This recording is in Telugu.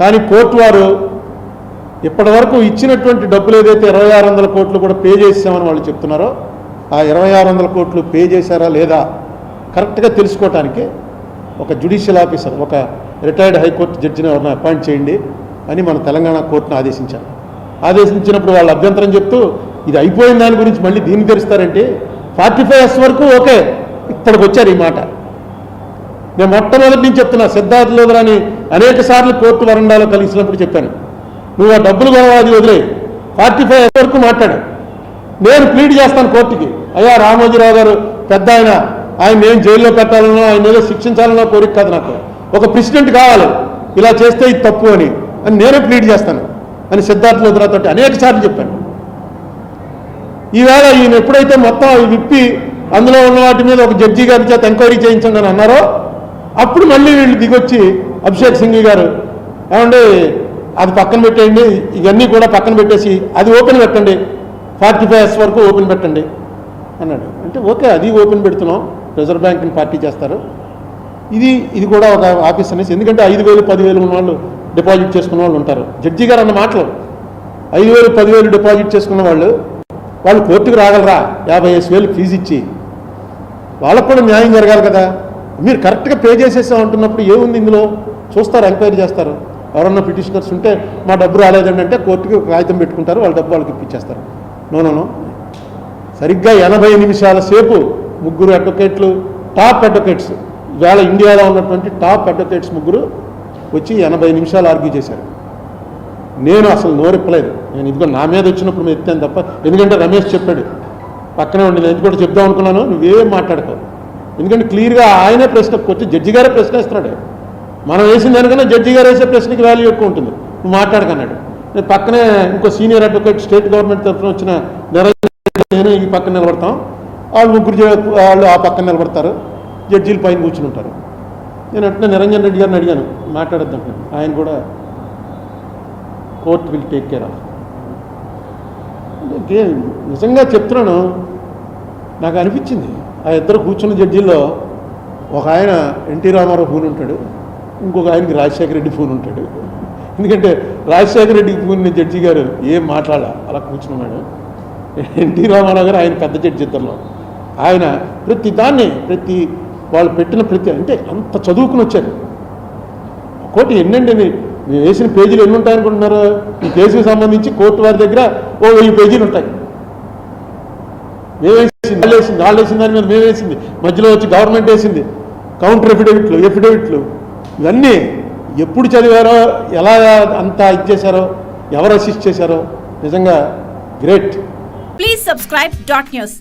కానీ కోర్టు వారు ఇప్పటి వరకు ఇచ్చినటువంటి డబ్బులు ఏదైతే ఇరవై ఆరు వందల కోట్లు కూడా పే చేసామని వాళ్ళు చెప్తున్నారో ఆ ఇరవై ఆరు వందల కోట్లు పే చేశారా లేదా కరెక్ట్గా తెలుసుకోవటానికి ఒక జ్యుడిషియల్ ఆఫీసర్ ఒక రిటైర్డ్ హైకోర్టు జడ్జిని ఎవరిని అపాయింట్ చేయండి అని మన తెలంగాణ కోర్టును ఆదేశించారు. ఆదేశించినప్పుడు వాళ్ళు అభ్యంతరం చెప్తూ ఇది అయిపోయిన దాని గురించి మళ్ళీ దీన్ని తెరుస్తారంటే? ఫార్టీ ఫైవ్ ఎస్ వరకు ఓకే ఇక్కడికి వచ్చారు ఈ మాట. నేను మొట్టమొదటి నుంచి చెప్తున్నా సిద్ధార్థ లోదరాని అనేక సార్లు కోర్టు వరండాలో కలిసినప్పుడు చెప్పాను. నువ్వు ఆ డబ్బులు కొనవాది వదిలే. ఫార్టీ ఫైవ్ వరకు మాట్లాడు. నేను ప్లీడ్ చేస్తాను కోర్టుకి. అయ్యా రామోజీరావు గారు పెద్ద ఆయన. ఆయన నేను జైల్లో పెట్టాలనో ఆయన ఏదో శిక్షించాలనో కోరిక కాదు నాకు. ఒక ప్రెసిడెంట్ కావాలి. ఇలా చేస్తే ఇది తప్పు అని. అని నేనే ప్లీడ్ చేస్తాను. అని సిద్ధార్థ లోదరాతో అనేక సార్లు చెప్పాను. ఈవేళ ఈయన ఎప్పుడైతే మొత్తం అవి విప్పి అందులో ఉన్న వాటి మీద ఒక జడ్జి గారి చేత ఎంక్వైరీ చేయించండి అని అన్నారో అప్పుడు మళ్ళీ వీళ్ళు దిగొచ్చి అభిషేక్ సింఘి గారు ఏమండి అది పక్కన పెట్టేయండి ఇవన్నీ కూడా పక్కన పెట్టేసి అది ఓపెన్ పెట్టండి ఫార్టీ ఫైవ్ ఎస్ వరకు ఓపెన్ పెట్టండి అన్నాడు. అంటే ఓకే అది ఓపెన్ పెడుతున్నాం రిజర్వ్ బ్యాంక్ని పార్టీ చేస్తారు. ఇది ఇది కూడా ఒక ఆఫీస్ అనేసి ఎందుకంటే ఐదు వేలు పదివేలు ఉన్న వాళ్ళు డిపాజిట్ చేసుకున్న వాళ్ళు ఉంటారు. జడ్జి గారు అన్న మాటలు. ఐదు వేలు పదివేలు డిపాజిట్ చేసుకున్న వాళ్ళు వాళ్ళు కోర్టుకు రాగలరా? యాభై ఐదు వేలు ఫీజు ఇచ్చి. వాళ్ళకు కూడా న్యాయం జరగాలి కదా. మీరు కరెక్ట్గా పే చేసేసా అంటున్నప్పుడు ఏముంది ఇందులో? చూస్తారు ఎంక్వైరీ చేస్తారు? ఎవరన్నా పిటిషనర్స్ ఉంటే మా డబ్బు రాలేదండి అంటే కోర్టుకి కాగితం పెట్టుకుంటారు వాళ్ళ డబ్బు వాళ్ళకి ఇప్పించేస్తారు. నో సరిగ్గా ఎనభై నిమిషాల సేపు ముగ్గురు అడ్వకేట్లు టాప్ అడ్వకేట్స్ ఇవాళ ఇండియాలో ఉన్నటువంటి టాప్ అడ్వకేట్స్ ముగ్గురు వచ్చి ఎనభై నిమిషాలు ఆర్గ్యూ చేశారు. నేను అసలు నోరెప్పలేదు నేను ఇదిగో నా మీద వచ్చినప్పుడు మేము ఎత్తాను తప్ప ఎందుకంటే రమేష్ చెప్పాడు పక్కనే ఉండి నేను కూడా చెప్దాం అనుకున్నాను నువ్వేం మాట్లాడుకోవు ఎందుకంటే క్లియర్గా ఆయనే ప్రశ్నకు వచ్చి జడ్జి గారే ప్రశ్న ఇస్తున్నాడు మనం వేసిన దానికన్నా జడ్జి గారు వేసే ప్రశ్నకి వాల్యూ ఎక్కువ ఉంటుంది. నువ్వు మాట్లాడకన్నాడు. నేను పక్కనే ఇంకో సీనియర్ అడ్వకేట్ స్టేట్ గవర్నమెంట్ తరఫున వచ్చిన నేను ఈ పక్కన నిలబడతాం. వాళ్ళు ముగ్గురు వాళ్ళు ఆ పక్కన నిలబడతారు. జడ్జీలు పైన కూర్చుని ఉంటారు. నేను అట్లా నిరంజన్ రెడ్డి గారిని అడిగాను మాట్లాడద్దాం ఆయన కూడా court will take care of నిజంగా చెప్తున్నాను నాకు అనిపించింది. ఆ ఇద్దరు కూర్చున్న జడ్జీల్లో ఒక ఆయన ఎన్టీ రామారావు ఫోన్ ఉంటాడు. ఇంకొక ఆయనకి రాజశేఖర రెడ్డి ఫోన్ ఉంటాడు. ఎందుకంటే రాజశేఖర రెడ్డికి ఫోన్ జడ్జి గారు ఏం మాట్లాడాల? అలా కూర్చున్నాడు ఎన్టీ రామారావు గారు ఆయన పెద్ద జడ్జి ఇద్దరులో. ఆయన ప్రతి దాన్ని ప్రతి వాళ్ళు పెట్టిన ప్రతి అంటే అంత చదువుకుని వచ్చారు. ఒక్కోటి ఎన్నండి మీ- మీరు వేసిన పేజీలు ఎన్ని ఉంటాయనుకుంటున్నారు? ఈ కేసుకు సంబంధించి కోర్టు వారి దగ్గర ఓ వెయ్యి పేజీలు ఉంటాయి. మేమేసింది వాళ్ళు వేసింది వాళ్ళు వేసిన దాని మీద మేము వేసింది. మధ్యలో వచ్చి గవర్నమెంట్ వేసింది. కౌంటర్ ఎఫిడవిట్లు ఎఫిడవిట్లు ఇవన్నీ ఎప్పుడు చదివారో ఎలా అంతా ఇచ్చేశారో ఎవరు అసిస్ట్ చేశారో నిజంగా great Please subscribe dot news.